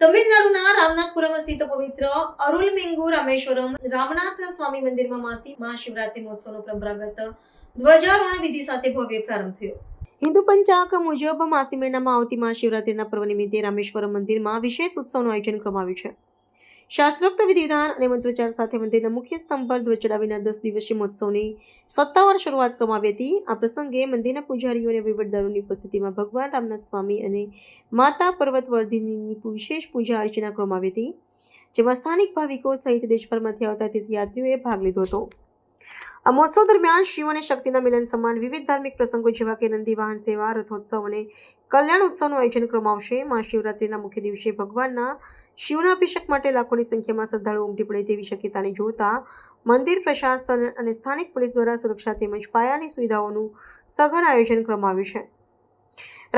રામનાથપુરમ સ્થિત પવિત્ર અરુલમેંગુ રામેશ્વરમ રામનાથ સ્વામી મંદિરમાં માસી મહાશિવરાત્રી મહોત્સવનો પરંપરાગત ધ્વજારોહણ વિધિ સાથે ભવ્ય પ્રારંભ થયો. હિન્દુ પંચાંગ મુજબ માસી મહિનામાં આવતી મહાશિવરાત્રીના પર્વ નિમિત્તે રામેશ્વરમ મંદિરમાં વિશેષ ઉત્સવનું આયોજન કરવામાં આવ્યું છે. શાસ્ત્રોક્ત વિધિવિધાન અને મંત્રોચ્ચાર સાથે મંદિરના મુખ્ય સ્તંભ પર ધ્વજ ચડાવીના દસ દિવસીય મહોત્સવની સત્તાવાર શરૂઆત કરવામાં આવી હતી. આ પ્રસંગે મંદિરના પૂજારીઓ અને વહીવટદારોની ઉપસ્થિતિમાં ભગવાન રામનાથ સ્વામી અને માતા પર્વતવર્ધિનીની વિશેષ પૂજા અર્ચના કરવામાં આવી હતી, જેમાં સ્થાનિક ભાવિકો સહિત દેશભરમાંથી આવતા તીર્થયાત્રીઓએ ભાગ લીધો હતો. આ મહોત્સવ દરમિયાન શિવ અને શક્તિના મિલન સમાન વિવિધ ધાર્મિક પ્રસંગો જેવા કે નંદી વાહન સેવા, રથોત્સવ અને કલ્યાણ ઉત્સવનું આયોજન કરવામાં આવશે. મહાશિવરાત્રિના મુખ્ય દિવસે ભગવાનના શિવના અભિષેક માટે લાખોની સંખ્યામાં શ્રદ્ધાળુઓ ઉમટી પડે તેવી શક્યતાને જોતા મંદિર પ્રશાસન અને સ્થાનિક પોલીસ દ્વારા સુરક્ષા તેમજ પાયાની સુવિધાઓનું સઘન આયોજન કરવામાં આવ્યું છે.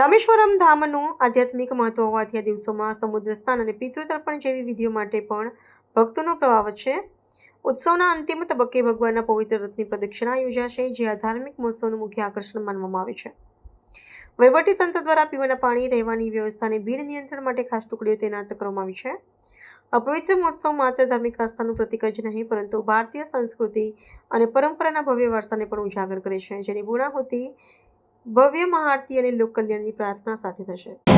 રામેશ્વરમ ધામનું આધ્યાત્મિક મહત્વ હોવાથી આ દિવસોમાં સમુદ્ર સ્નાન અને પિતૃતર્પણ જેવી વિધિઓ માટે પણ ભક્તોનો પ્રભાવ છે. ઉત્સવના અંતિમ તબક્કે ભગવાનના પવિત્ર રથની પ્રદક્ષિણા યોજાશે, જે આ ધાર્મિક મહોત્સવનું મુખ્ય આકર્ષણ માનવામાં આવે છે. તંત્ર દ્વારા પીવાના પાણી, રહેવાની વ્યવસ્થાને ભીડ નિયંત્રણ માટે ખાસ ટુકડીઓ તૈનાત કરવામાં આવી છે. અપવિત્ર મહોત્સવ માત્ર ધાર્મિક આસ્થાનું પ્રતીક જ નહીં, પરંતુ ભારતીય સંસ્કૃતિ અને પરંપરાના ભવ્ય વારસાને પણ ઉજાગર કરે છે, જેની પૂર્ણાહુતિ ભવ્ય મહાઆરતી અને લોક કલ્યાણની પ્રાર્થના સાથે થશે.